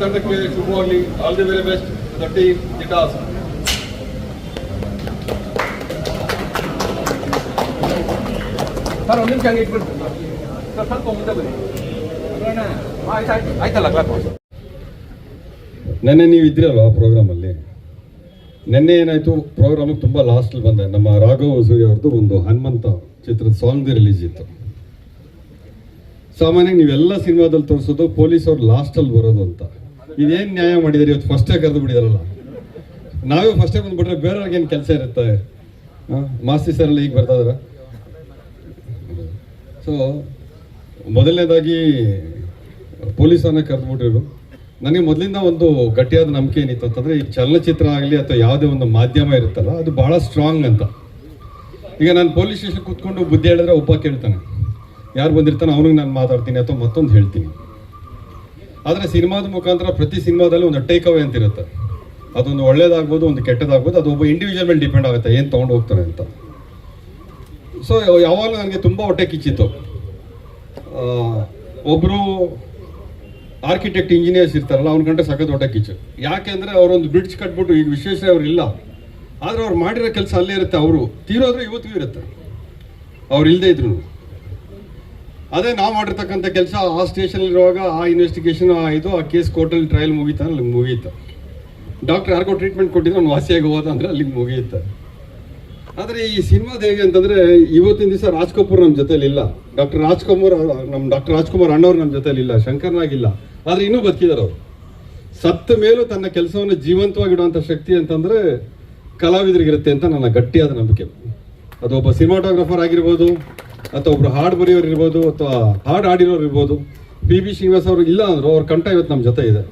ತಂಡಕ್ಕೆ ಶುಭವಾಗಲಿ all the very best the team the toss sir ಒಂದು ನಿಮಿಷ ಹಂಗೆ ಇಟ್ಬಿಟ್ಟು ಸರ್ ಸ್ವಲ್ಪ ಮುಂದೆ ಬನ್ನಿ. ಆಯ್ತು ಆಯ್ತು. ಆಯ್ತಲ್ಲ ಕ್ಲಾಪ್ ನೆನ್ನೆ ನೀವು ಇದ್ರಲ್ವ ಆ ಪ್ರೋಗ್ರಾಮಲ್ಲಿ? ನೆನ್ನೆ ಏನಾಯಿತು? ಪ್ರೋಗ್ರಾಮಿಗೆ ತುಂಬ ಲಾಸ್ಟಲ್ಲಿ ಬಂದೆ. ನಮ್ಮ ರಾಘವ್ ಸೂರ್ಯ ಅವ್ರದ್ದು ಒಂದು ಹನುಮಂತ ಚಿತ್ರದ ಸಾಂಗ್ ರಿಲೀಸ್ ಇತ್ತು. ಸಾಮಾನ್ಯವಾಗಿ ನೀವೆಲ್ಲ ಸಿನಿಮಾದಲ್ಲಿ ತೋರಿಸೋದು ಪೊಲೀಸ್ ಅವ್ರು ಲಾಸ್ಟಲ್ಲಿ ಬರೋದು ಅಂತ. ಇದೇನು ನ್ಯಾಯ ಮಾಡಿದಾರೆ ಇವತ್ತು ಫಸ್ಟೇ ಕರೆದು ಬಿಡಿದಾರಲ್ಲ ನಾವೇ ಫಸ್ಟೇ ಬಂದ್ಬಿಟ್ರೆ ಬೇರೆಯವ್ರಿಗೆ ಏನು ಕೆಲಸ ಇರುತ್ತೆ? ಮಾಸ್ತಿ ಸರ್ ಎಲ್ಲ ಈಗ ಬರ್ತಾ ಇದಾರೆ? ಸೊ ಮೊದಲನೇದಾಗಿ ಪೊಲೀಸನ್ನ ಕರೆದ್ಬಿಟ್ಟಿರು ನನಗೆ ಮೊದಲಿಂದ ಒಂದು ಗಟ್ಟಿಯಾದ ನಂಬಿಕೆ ಏನಿತ್ತು ಅಂತಂದರೆ ಈ ಚಲನಚಿತ್ರ ಆಗಲಿ ಅಥವಾ ಯಾವುದೇ ಒಂದು ಮಾಧ್ಯಮ ಇರುತ್ತಲ್ಲ, ಅದು ಬಹಳ ಸ್ಟ್ರಾಂಗ್ ಅಂತ. ಈಗ ನಾನು ಪೊಲೀಸ್ ಸ್ಟೇಷನ್ ಕೂತ್ಕೊಂಡು ಬುದ್ಧಿ ಹೇಳಿದ್ರೆ ಒಬ್ಬ ಕೇಳ್ತಾನೆ. ಯಾರು ಬಂದಿರ್ತಾನೆ ಅವನಿಗೆ ನಾನು ಮಾತಾಡ್ತೀನಿ ಅಥವಾ ಮತ್ತೊಂದು ಹೇಳ್ತೀನಿ. ಆದರೆ ಸಿನಿಮಾದ ಮುಖಾಂತರ ಪ್ರತಿ ಸಿನಿಮಾದಲ್ಲಿ ಒಂದು ಟೇಕ್ ಅವೇ ಅಂತಿರುತ್ತೆ. ಅದೊಂದು ಒಳ್ಳೇದಾಗ್ಬೋದು, ಒಂದು ಕೆಟ್ಟದಾಗ್ಬೋದು, ಅದು ಒಬ್ಬ ಇಂಡಿವಿಜುವಲ್ ಮೇಲೆ ಡಿಪೆಂಡ್ ಆಗುತ್ತೆ, ಏನು ತೊಗೊಂಡು ಹೋಗ್ತಾರೆ ಅಂತ. ಸೊ ಯಾವಾಗಲೂ ನನಗೆ ತುಂಬ ಹೊಟ್ಟೆ ಕಿಚ್ಚಿತ್ತು. ಒಬ್ಬರು ಆರ್ಕಿಟೆಕ್ಟ್ ಇಂಜಿನಿಯರ್ಸ್ ಇರ್ತಾರಲ್ಲ, ಅವ್ನ ಗಂಟೆ ಸಖತ್ ಹೊಟ್ಟೆ ಕಿಚ್ಚು. ಯಾಕೆಂದರೆ ಅವರೊಂದು ಬ್ರಿಡ್ಜ್ ಕಟ್ಬಿಟ್ಟು ಈಗ ವಿಶೇಷ ಅವರಿಲ್ಲ ಆದರೆ ಅವ್ರು ಮಾಡಿರೋ ಕೆಲಸ ಅಲ್ಲೇ ಇರುತ್ತೆ, ಅವರು ತೀರೋದ್ರೆ ಇವತ್ತಿಗೂ ಇರುತ್ತೆ. ಅವ್ರು ಇಲ್ಲದೇ ಇದ್ರು. ಅದೇ ನಾವು ಮಾಡಿರ್ತಕ್ಕಂಥ ಕೆಲಸ ಆ ಸ್ಟೇಷನ್ ಇರುವಾಗ ಆ ಇನ್ವೆಸ್ಟಿಗೇಷನ್ ಆಯಿತು ಆ ಕೇಸ್ ಕೋರ್ಟಲ್ಲಿ ಟ್ರಯಲ್ ಮುಗೀತಾ ಅಲ್ಲಿಗೆ ಮುಗೀತು. ಡಾಕ್ಟರ್ ಯಾರಿಗೋ ಟ್ರೀಟ್ಮೆಂಟ್ ಕೊಟ್ಟಿದ್ರು, ಅವ್ನು ವಾಸಿಯಾಗಿ ಹೋದ ಅಂದರೆ ಅಲ್ಲಿಗೆ ಮುಗಿಯುತ್ತೆ ಆದರೆ ಈ ಸಿನಿಮಾದ ಹೇಗೆ ಅಂತಂದರೆ, ಇವತ್ತಿನ ದಿವಸ ರಾಜ್ ಕಪೂರ್ ನಮ್ಮ ಜೊತೆಲಿ ಇಲ್ಲ. ಡಾಕ್ಟರ್ ರಾಜ್ಕುಮಾರ್ ನಮ್ಮ ಡಾಕ್ಟರ್ ರಾಜ್ಕುಮಾರ್ ಅಣ್ಣವ್ರು ನಮ್ಮ ಜೊತೆಲಿ ಇಲ್ಲ ಶಂಕರ್ನಾಗಿಲ್ಲ ಆದರೆ ಇನ್ನೂ ಬದುಕಿದ್ದಾರೆ ಅವರು. ಸತ್ತ ಮೇಲೂ ತನ್ನ ಕೆಲಸವನ್ನು ಜೀವಂತವಾಗಿಡುವಂಥ ಶಕ್ತಿ ಅಂತಂದರೆ ಕಲಾವಿದರಿಗಿರುತ್ತೆ ಅಂತ ನನ್ನ ಗಟ್ಟಿಯಾದ ನಂಬಿಕೆ. ಅದು ಒಬ್ಬ ಸಿನಿಮಾಟೋಗ್ರಾಫರ್ ಆಗಿರ್ಬೋದು, ಅಥವಾ ಒಬ್ಬರು ಹಾಡು ಬರೆಯೋರು ಇರ್ಬೋದು, ಅಥವಾ ಹಾಡು ಆಡಿರೋರು ಇರ್ಬೋದು, ಪಿ ಬಿ ಶ್ರೀನಿವಾಸ್ ಅವರು ಇಲ್ಲ ಅಂದರು, ಅವ್ರ ಕಂಠ ಇವತ್ತು ನಮ್ಮ ಜೊತೆ ಇದೆ.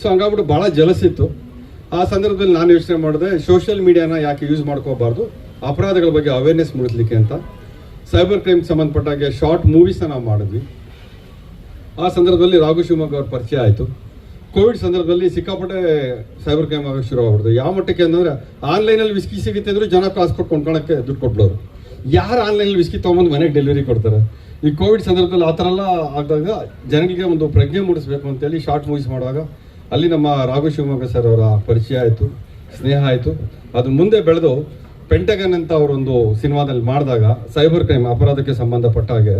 ಸೊ ಹಂಗಾಗ್ಬಿಟ್ಟು ಭಾಳ ಜಲಸಿತ್ತು ಆ ಸಂದರ್ಭದಲ್ಲಿ ನಾನು ಯೋಚನೆ ಮಾಡಿದೆ ಸೋಷಿಯಲ್ ಮೀಡಿಯಾನ ಯಾಕೆ ಯೂಸ್ ಮಾಡ್ಕೋಬಾರ್ದು? ಅಪರಾಧಗಳ ಬಗ್ಗೆ ಅವೇರ್ನೆಸ್ ಮೂಡಿಸ್ಲಿಕ್ಕೆ ಅಂತ. ಸೈಬರ್ ಕ್ರೈಮ್ ಸಂಬಂಧಪಟ್ಟಾಗೆ ಶಾರ್ಟ್ ಮೂವೀಸ್ನ ನಾವು ಮಾಡಿದ್ವಿ. ಆ ಸಂದರ್ಭದಲ್ಲಿ ರಾಘು ಶಿವಮೊಗ್ಗ ಅವ್ರ ಪರಿಚಯ ಆಯಿತು. ಕೋವಿಡ್ ಸಂದರ್ಭದಲ್ಲಿ ಸಿಕ್ಕಾಪಟ್ಟೆ ಸೈಬರ್ ಕ್ರೈಮ್ ಆಗೋಕ್ಕೆ ಶುರು ಯಾವ ಮಟ್ಟಕ್ಕೆ ಅಂತಂದ್ರೆ ಆನ್ಲೈನಲ್ಲಿ ವಿಸ್ಕಿ ಸಿಗುತ್ತೆ ಅಂದ್ರೆ ಜನ ಕಾಸು ಕೊಟ್ಟು ಕೊಂಡ್ಕೊಳಕ್ಕೆ ದುಡ್ಡು ಕೊಟ್ಬಿಡೋರು. ಯಾರು ಆನ್ಲೈನಲ್ಲಿ ವಿಸ್ಕಿ ತೊಗೊಂಬಂದು ಮನೆಗೆ ಡೆಲಿವರಿ ಕೊಡ್ತಾರೆ? ಈ ಕೋವಿಡ್ ಸಂದರ್ಭದಲ್ಲಿ ಆ ಥರ ಎಲ್ಲ ಆದಾಗ ಜನಗಳಿಗೆ ಒಂದು ಪ್ರಜ್ಞೆ ಮೂಡಿಸ್ಬೇಕು ಅಂತೇಳಿ ಶಾರ್ಟ್ ಮೂವೀಸ್ ಮಾಡುವಾಗ ಅಲ್ಲಿ ನಮ್ಮ ರಾಘು ಶಿವಮೊಗ್ಗ ಸರ್ ಅವರ ಪರಿಚಯ ಆಯಿತು, ಸ್ನೇಹ ಆಯಿತು. ಅದು ಮುಂದೆ ಬೆಳೆದು ಪೆಂಟಗನ್ ಅಂತ ಅವರೊಂದು ಸಿನಿಮಾದಲ್ಲಿ ಮಾಡಿದಾಗ ಸೈಬರ್ ಕ್ರೈಮ್ ಅಪರಾಧಕ್ಕೆ ಸಂಬಂಧಪಟ್ಟ ಹಾಗೆ